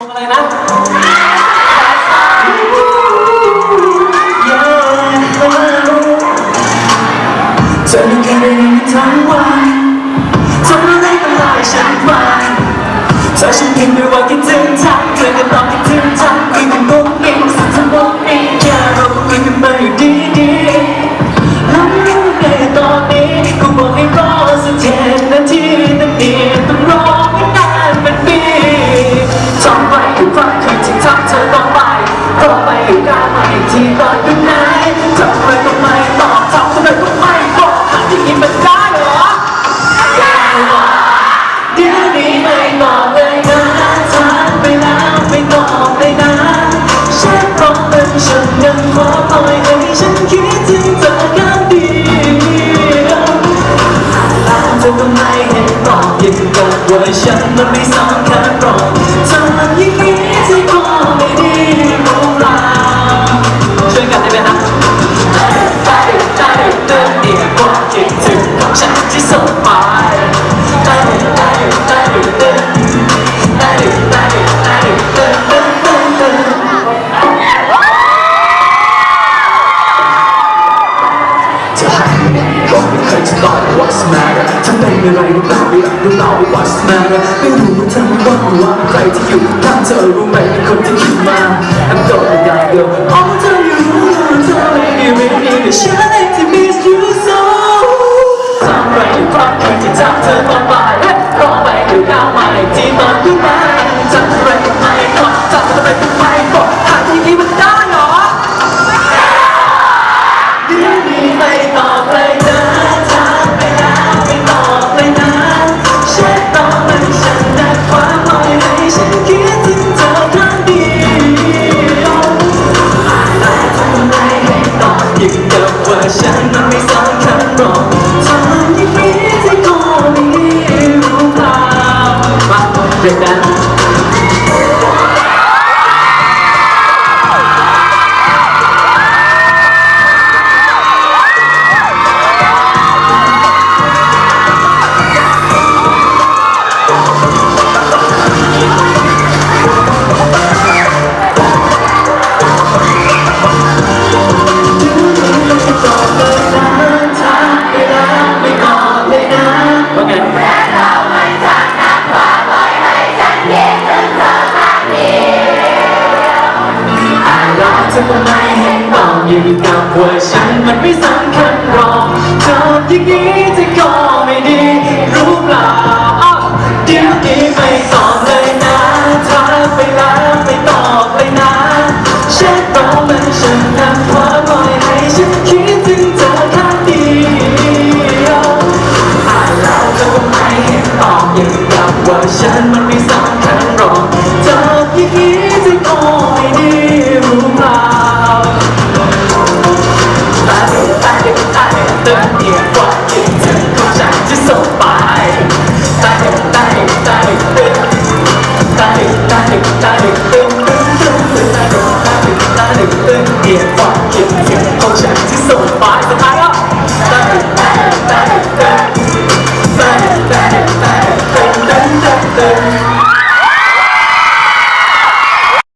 อะไรนะเธอไม่เคยได้ยินทั้งวันทำอะไรก็ไล่ฉันไปถ้าฉันคิดไม่ว่าคิดถึงทักเธอก็ต้องคิด อีกทีตอนอยู่ไหนทำอะไรก็ไม่ตอบทำอะไรก็ไม่บอกที่นี้มันได้เหรอเดี๋ยวนี้ไม่ตอบเลยนะถามไปแล้วไม่ตอบเลยนะเช็คเพราะเป็นฉันยังขอปล่อยให้ฉันคิดถึงเธอครั้งดีแล้วเธอก็ไมเห็นตอบยังกับว่าฉัน มีอะไรรู้เปล่าไม่รู้เปล่า what's matter ไม่รู้ว่าเธอว่าว่าใครที่อยู่ข้างเธอรู้ไหมเป็นคนที่คิดมา I'm going down girl อ๋อเธออยู่รู้เธอไม่มีไม่มีแต่ฉันเองที่ miss you so ทำไรอยู่ความคืนที่ทำเธอตอน ว่าฉันมันไม่สำคัญหรอกทำอย่างนี้จะก็ไม่ดีรู้เปล่าเดี๋ยวนี้ไม่ตอบเลยนะถามไปแล้วไม่ตอบเลยนะเช็คบอมันฉันทำความปล่อยให้ฉันคิดถึงเธอครั้งเดียวอ่านแล้วเธอก็ไม่เห็นตอบอย่างกับว่าฉันมัน ตือ